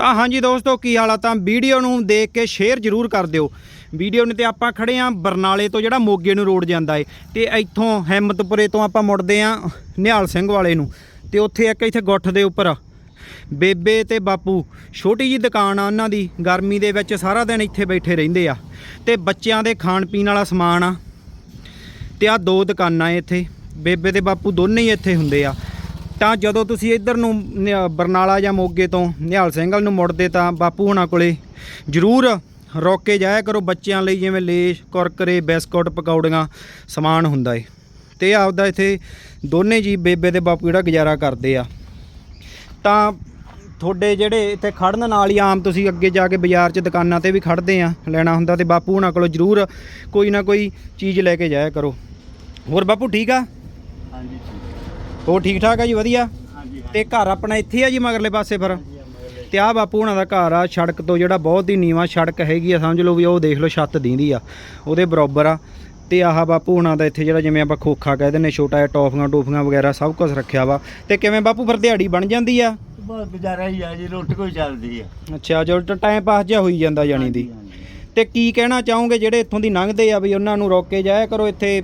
ਤਾਂ ਹਾਂਜੀ ਦੋਸਤੋ, ਕੀ ਹਾਲ ਆ? ਤਾਂ ਵੀਡੀਓ ਨੂੰ ਦੇਖ ਕੇ ਸ਼ੇਅਰ ਜ਼ਰੂਰ ਕਰ ਦਿਓ। ਵੀਡੀਓ ਨੇ ਤੇ ਆਪਾਂ ਖੜੇ ਆ ਬਰਨਾਲੇ ਤੋਂ, ਜਿਹੜਾ ਮੋਗੇ ਨੂੰ ਰੋਡ ਜਾਂਦਾ ਏ। ਤੇ ਇੱਥੋਂ ਹਿੰਮਤਪੁਰੇ ਤੋਂ ਆਪਾਂ ਮੁੜਦੇ ਆ ਨਿਹਾਲ ਸਿੰਘ ਵਾਲੇ ਨੂੰ। ਤੇ ਉੱਥੇ ਇੱਕ ਇੱਥੇ ਗੁੱਠ ਦੇ ਉੱਪਰ ਬੇਬੇ ਤੇ ਬਾਪੂ, ਛੋਟੀ ਜੀ ਦੁਕਾਨ ਆ ਉਹਨਾਂ ਦੀ। ਗਰਮੀ ਦੇ ਵਿੱਚ ਸਾਰਾ ਦਿਨ ਇੱਥੇ ਬੈਠੇ ਰਹਿੰਦੇ ਆ। ਤੇ ਬੱਚਿਆਂ ਦੇ ਖਾਣ ਪੀਣ ਵਾਲਾ ਸਮਾਨ ਆ। ਤੇ ਆ ਦੋ ਦੁਕਾਨਾਂ ਏ ਇੱਥੇ। ਬੇਬੇ ਤੇ ਬਾਪੂ ਦੋਨੇ ਹੀ ਇੱਥੇ ਹੁੰਦੇ ਆ। ਤਾਂ ਜਦੋਂ ਤੁਸੀਂ ਇੱਧਰ ਨੂੰ ਨਿ- ਬਰਨਾਲਾ ਜਾਂ ਮੋਗੇ ਤੋਂ ਨਿਹਾਲ ਸਿੰਘ ਨੂੰ ਮੁੜਦੇ ਤਾਂ ਬਾਪੂ ਹੁਣਾਂ ਕੋਲੇ ਜ਼ਰੂਰ ਰੋਕ ਕੇ ਜਾਇਆ ਕਰੋ ਬੱਚਿਆਂ ਲਈ ਜਿਵੇਂ ਲੇਸ਼, ਕੁਰਕਰੇ, ਬਿਸਕੁਟ, ਪਕੌੜੀਆਂ, ਸਮਾਨ ਹੁੰਦਾ ਏ। ਤੇ ਆਪਦਾ ਇੱਥੇ ਦੋਨੇ ਜੀ ਬੇਬੇ ਤੇ ਬਾਪੂ ਜਿਹੜਾ ਗੁਜ਼ਾਰਾ ਕਰਦੇ ਆ। ਤਾਂ ਤੁਹਾਡੇ ਜਿਹੜੇ ਇੱਥੇ ਖੜਨ ਨਾਲ ਹੀ ਆਮ ਤੁਸੀਂ ਅੱਗੇ ਜਾ ਕੇ ਬਾਜ਼ਾਰ 'ਚ ਦੁਕਾਨਾਂ ਤੇ ਵੀ ਖੜਦੇ ਆ, ਲੈਣਾ ਹੁੰਦਾ ਤੇ ਬਾਪੂ ਹੁਣਾਂ ਕੋਲੋਂ ਜ਼ਰੂਰ ਕੋਈ ਨਾ ਕੋਈ ਚੀਜ਼ ਲੈ ਕੇ ਜਾਇਆ ਕਰੋ। ਹੋਰ ਬਾਪੂ ਠੀਕ ਆ? ਹਾਂਜੀ ਹੋਰ ਠੀਕ ਠਾਕ ਆ ਜੀ ਵਧੀਆ? ਤੇ ਘਰ ਆਪਣਾ ਇੱਥੇ ਆ ਜੀ ਮਗਰਲੇ ਪਾਸੇ ਫਿਰ? ਤੇ ਆ ਬਾਪੂ ਹੁਣਾਂ ਦਾ ਘਰ ਆ ਸੜਕ ਤੋਂ ਜਿਹੜਾ ਬਹੁਤ ਹੀ ਨੀਵਾਂ ਸੜਕ ਹੈਗੀ ਆ ਸਮਝ ਲਓ ਵੀ ਉਹ ਦੇਖ ਲਓ ਛੱਤ ਦੀਂਦੀ ਆ ਉਹਦੇ ਬਰਾਬਰ ਆ। ਤੇ ਆਹ ਬਾਪੂ ਹੁਣਾਂ ਦਾ ਇੱਥੇ ਜਿਹੜਾ ਜਿਵੇਂ ਆਪਾਂ ਖੋਖਾ ਕਹਿੰਦੇ ਨੇ ਛੋਟਾ ਜਿਹਾ ਟੌਫੀਆਂ ਟੋਫੀਆਂ ਵਗੈਰਾ ਸਭ ਕੁਝ ਰੱਖਿਆ ਵਾ। ਤੇ ਕਿਵੇਂ ਬਾਪੂ ਫਿਰ ਦਿਹਾੜੀ ਬਣ ਜਾਂਦੀ ਆ? ਬਸ ਗੁਜ਼ਾਰਾ ਹੀ ਆ ਜੀ ਰੋਟੀ ਕੋਈ ਚੱਲਦੀ ਆ। ਅੱਛਾ ਜੋ ਟਾਈਮ ਪਾਸ ਜਿਹਾ ਹੋਈ ਜਾਂਦਾ ਜਾਣੀ ਦੀ। ਤੇ ਕੀ ਕਹਿਣਾ ਚਾਹੋਗੇ ਜਿਹੜੇ ਇੱਥੋਂ ਦੀ ਲੰਘਦੇ ਆ ਵੀ ਉਹਨਾਂ ਨੂੰ ਰੋਕ ਜਾਇਆ ਕਰੋ ਇੱਥੇ?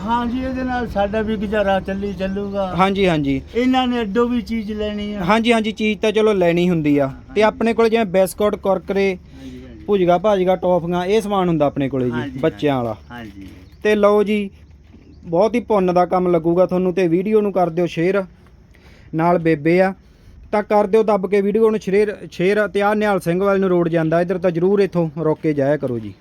ਹਾਂ ਜੀ ਇਹਦੇ ਨਾਲ ਸਾਡਾ ਵੀ ਗੁਜ਼ਾਰਾ ਚੱਲੀ ਚੱਲੂਗਾ। ਹਾਂਜੀ ਹਾਂਜੀ। ਇਹਨਾਂ ਨੇ ਅੱਡੋ ਵੀ ਚੀਜ਼ ਲੈਣੀ ਆ। ਹਾਂਜੀ ਹਾਂਜੀ ਚੀਜ਼ ਤਾਂ ਚਲੋ ਲੈਣੀ ਹੁੰਦੀ ਆ। ਤੇ ਆਪਣੇ ਕੋਲ ਜਿਵੇਂ ਬਿਸਕੁਟ ਕੁਰਕਰੇ। ਭੁਜਗਾ ਭਾਜਗਾ ਟੌਫੀਆਂ ਇਹ ਸਮਾਨ ਹੁੰਦਾ ਆਪਣੇ ਕੋਲੇ ਜੀ ਬੱਚਿਆਂ ਵਾਲਾ। ਹਾਂਜੀ। ਤੇ ਲਓ ਜੀ ਬਹੁਤ ਹੀ ਪੁੰਨ ਦਾ ਕੰਮ ਲੱਗੂਗਾ ਤੁਹਾਨੂੰ ਤੇ ਵੀਡੀਓ ਨੂੰ ਕਰ ਦਿਓ ਸ਼ੇਅਰ। ਨਾਲ ਬੇਬੇ ਆ। ਤਾਂ ਕਰ ਦਿਓ ਦੱਬ ਕੇ ਵੀਡੀਓ ਨੂੰ ਸ਼ੇਅਰ ਸ਼ੇਅਰ। ਤੇ ਆ ਨਿਹਾਲ ਸਿੰਘ ਵਾਲ ਨੂੰ ਰੋਡ ਜਾਂਦਾ। ਇਧਰ ਤਾਂ ਜਰੂਰ ਇੱਥੋਂ ਰੋਕ ਕੇ ਜਾਇਆ ਕਰੋ ਜੀ।